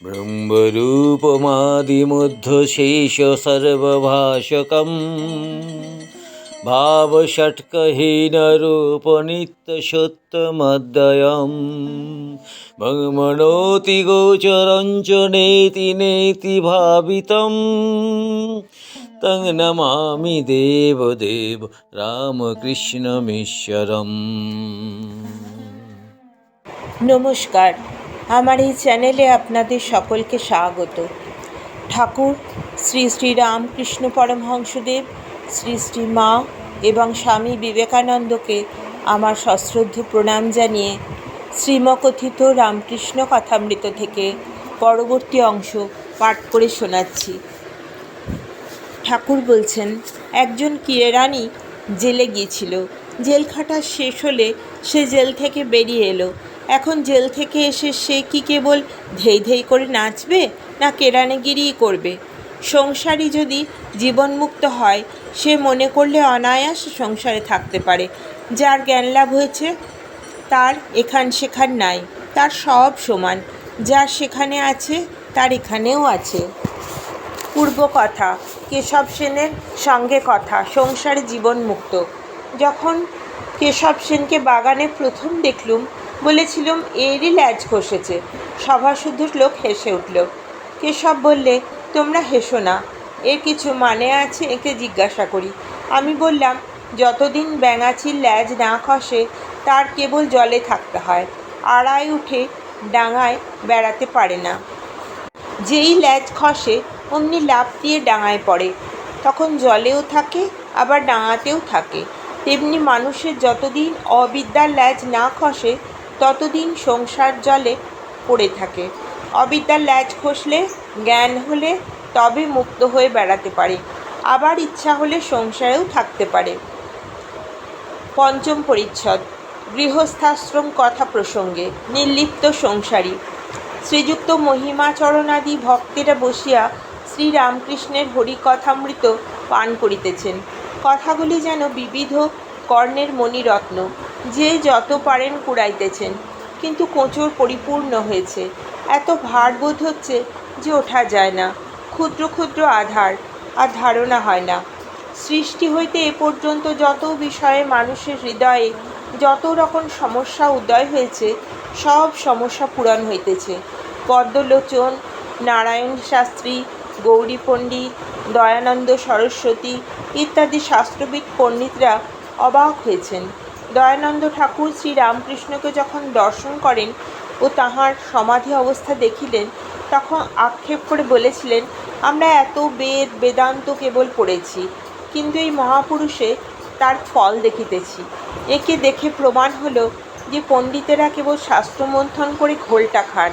ब्रह्मरूपमादिमुद्धशेषसर्वभाषकम् भावषट्कहीनरूपनित्यसत्यमद्वयम् भगमनोति गोचरं च नेति नेति भावितं तं नमामि देवदेव রামকৃষ্ণমীশ্বরম নমস্কার আমার এই চ্যানেলে আপনাদের সকলকে স্বাগত। ঠাকুর, শ্রী শ্রী রামকৃষ্ণ পরমহংসদেব, শ্রী শ্রী মা এবং স্বামী বিবেকানন্দকে আমার সশ্রদ্ধ প্রণাম জানিয়ে শ্রীমকথিত রামকৃষ্ণ কথামৃত থেকে পরবর্তী অংশ পাঠ করে শোনাচ্ছি। ঠাকুর বলছেন, একজন কিরানি জেলে গিয়েছিল। জেল খাটা শেষ হলে সে জেল থেকে বেরিয়ে এলো। এখন জেল থেকে এসে সে কি কেবল ধেই ধেই করে নাচবে, না কেরানিগিরিই করবে? সংসারী যদি জীবনমুক্ত হয়, সে মনে করলে অনায়াস সংসারে থাকতে পারে। যার জ্ঞান লাভ হয়েছে, তার এখান সেখান নাই, তার সব সমান। যার সেখানে আছে, তার এখানেও আছে। পূর্ব কথা, কেশব সেনের সঙ্গে কথা, সংসারে জীবন মুক্ত যখন কেশব সেনকে বাগানে প্রথম দেখলুম বলেছিলুম, এরই ল্যাজ খসেছে সভাসুদ্ধ লোক হেসে উঠল। কেশব বললে, তোমরা হেসো না। এর কিছু মানে আছে একে জিজ্ঞাসা করি। আমি বললাম, যতদিন ব্যাঙাচির ল্যাজ না খসে, তার কেবল জলে থাকতে হয়। আড়ায় উঠে ডাঙায় বেড়াতে পারে না। যেই ল্যাজ খসে, অমনি লাফ দিয়ে ডাঙায় পড়ে। তখন জলেও থাকে, আবার ডাঙাতেও থাকে। তেমনি মানুষের যতদিন অবিদ্যার ল্যাজ না খসে ততদিন সংসার জলে পড়ে থাকে। অবিদ্যার ল্যাজ খসলে, জ্ঞান হলে তবে মুক্ত হয়ে বেড়াতে পারে। আবার ইচ্ছা হলে সংসারেও থাকতে পারে। পঞ্চম পরিচ্ছদ, গৃহস্থাশ্রম কথা প্রসঙ্গে, নির্লিপ্ত সংসারী। শ্রীযুক্ত মহিমাচরণাদি ভক্তেরা বসিয়া শ্রীরামকৃষ্ণের হরিকথামৃত পান করিতেছেন। কথাগুলি যেন বিবিধ কর্ণের মণিরত্ন। যে যত পারেন কুড়াইতেছেন। কিন্তু কোঁচর পরিপূর্ণ হয়েছে। এত ভার বোধ হচ্ছে যে ওঠা যায় না। ক্ষুদ্র ক্ষুদ্র আধার, আর ধারণা হয় না। সৃষ্টি হইতে এ পর্যন্ত যত বিষয়ে মানুষের হৃদয়ে যত রকম সমস্যা উদয় হয়েছে, সব সমস্যা পূরণ হইতেছে। পদ্মলোচন, নারায়ণ শাস্ত্রী, গৌরী পণ্ডিত, দয়ানন্দ সরস্বতী ইত্যাদি শাস্ত্রবিদ পণ্ডিতরা অবাক হয়েছেন। দয়ানন্দ ঠাকুর শ্রী রামকৃষ্ণকে যখন দর্শন করেন ও তাহার সমাধি অবস্থা দেখিলেন, তখন আক্ষেপ করে বলেছিলেন, আমরা এত বেদ, বেদান্ত কেবল পড়েছি, কিন্তু এই মহাপুরুষে তার ফল দেখিতেছি। একে দেখে প্রমাণ হলো যে পণ্ডিতেরা কেবল শাস্ত্রমন্থন করে ঘোলটা খান,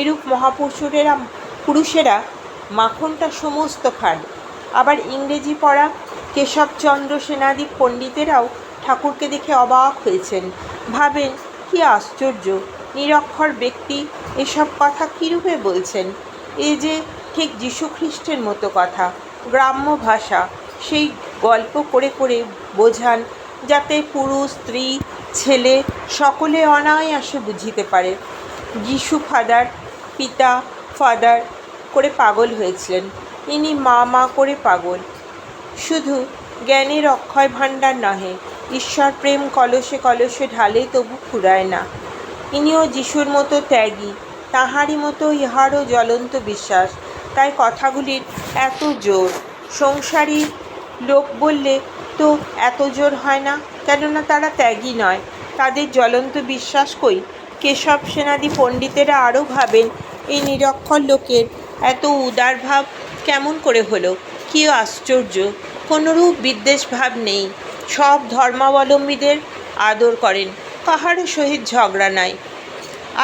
এরূপ মহাপুরুষেরা, পুরুষেরা মাখনটা সমস্ত খান। আবার ইংরেজি পড়া কেশবচন্দ্র সেনাদি পণ্ডিতেরাও ঠাকুরকে দেখে অবাক হয়েছেন। ভাবেন, কি আশ্চর্য, নিরক্ষর ব্যক্তি এসব কথা কীরূপে বলছেন? এ যে ঠিক যীশুখ্রিস্টের মতো কথা, গ্রাম্য ভাষা, সেই গল্প করে করে বোঝান যাতে পুরুষ, স্ত্রী, ছেলে সকলে অনায়াসে বুঝিতে পারে। যিশু ফাদার, পিতা ফাদার করে পাগল হয়েছিলেন। ইনি মা মা করে পাগল। শুধু জ্ঞানের অক্ষয় ভাণ্ডার নহে ঈশ্বর প্রেম কলসে কলসে ঢালে তবু ফুরায় না। ইনিও যিশুর মতো ত্যাগী, তাহারই মতো ইহারও জ্বলন্ত বিশ্বাস। তাই কথাগুলির এত জোর, সংসারী লোক বললে তো এত জোর হয় না? কেননা তারা ত্যাগী নয়। তাদের জ্বলন্ত বিশ্বাস কই? কেশব সেনাদি পণ্ডিতেরা আরও ভাবেন, এই নিরক্ষর লোকের এত উদার ভাব কেমন করে হলো? কী আশ্চর্য? কোনোরূপ বিদ্বেষ ভাব নেই। সব ধর্মাবলম্বীদের আদর করেন, কাহারও সহিত ঝগড়া নাই।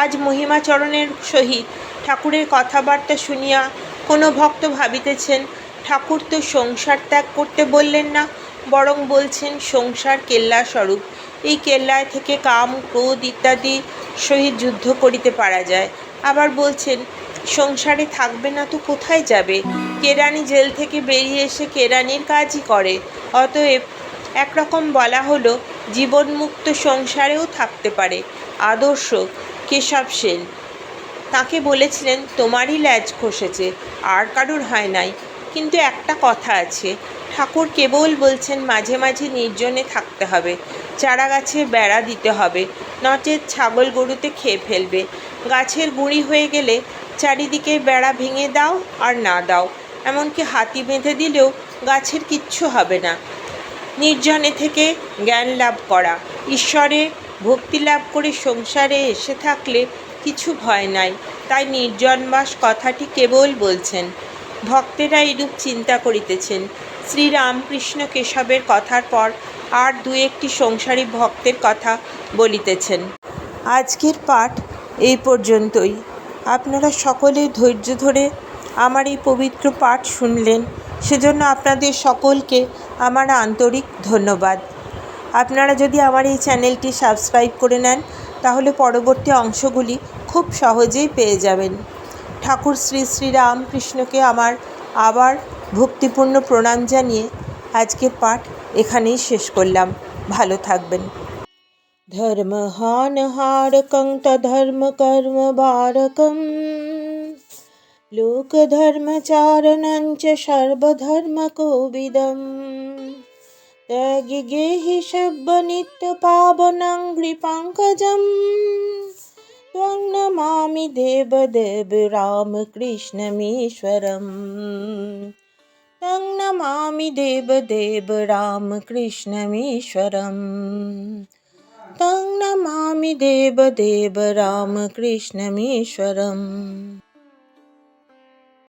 আজ মহিমাচরণের সহিত ঠাকুরের কথাবার্তা শুনিয়া কোনো ভক্ত ভাবিতেছেন, ঠাকুর তো সংসার ত্যাগ করতে বললেন না, বরং বলছেন সংসার কেল্লা স্বরূপ। এই কেল্লায় থেকে কাম, ক্রোধ ইত্যাদি সহিত যুদ্ধ করিতে পারা যায়। আবার বলছেন, সংসারে থাকবে না তো কোথায় যাবে? কেরানি জেল থেকে বেরিয়ে এসে কেরানির কাজই করে, অতএব একরকম বলা হলো, জীবনমুক্ত সংসারেও থাকতে পারে। আদর্শ কেশব সেন তাকে বলেছিলেন, তোমারই ল্যাজ খসেছে, আর কারুর হয় নাই। কিন্তু একটা কথা আছে, ঠাকুর কেবল বলছেন, মাঝে মাঝে নির্জনে থাকতে হবে চারা গাছে বেড়া দিতে হবে, নচেত ছাগল গরুতে খেয়ে ফেলবে। গাছের গুঁড়ি হয়ে গেলে চারিদিকে বেড়া ভেঙে দাও আর না দাও, এমনকি হাতি বেঁধে দিলেও গাছের কিচ্ছু হবে না। নির্জনে থেকে জ্ঞান লাভ করা। ঈশ্বরে ভক্তি লাভ করে সংসারে এসে থাকলে কিছু ভয় নাই। তাই নির্জনবাস কথাটি কেবল বলছেন। ভক্তেরা এরূপ চিন্তা করিতেছেন। শ্রীরামকৃষ্ণ কেশবের কথার পর আর দু একটি সংসারী ভক্তের কথা বলিতেছেন। আজকের পাঠ এই পর্যন্তই। আপনারা সকলে ধৈর্য ধরে আমার এই পবিত্র পাঠ শুনলেন। সেজন্য আপনাদের সকলকে আমার আন্তরিক ধন্যবাদ আপনারা যদি আমার এই চ্যানেলটি সাবস্ক্রাইব করে নেন তাহলে পরবর্তী অংশগুলি খুব সহজেই পেয়ে যাবেন ঠাকুর শ্রী শ্রী রামকৃষ্ণকে আমার আবার ভক্তিপূর্ণ প্রণাম জানিয়ে আজকের পাঠ এখানেই শেষ করলাম ভালো থাকবেন धर्महानहारकं तधर्मकर्मबारकं लोकधर्मचारणं च सर्वधर्मकोविदं त्यागिगेहि शब्दनित्यपावनं गृपङ्कजं त्वं नमामि देवदेव रामकृष्णमीश्वरम्। तं नमामि देवदेव रामकृष्णमीश्वरम्। तं नमामि देवदेव रामकृष्णमीश्वरम्।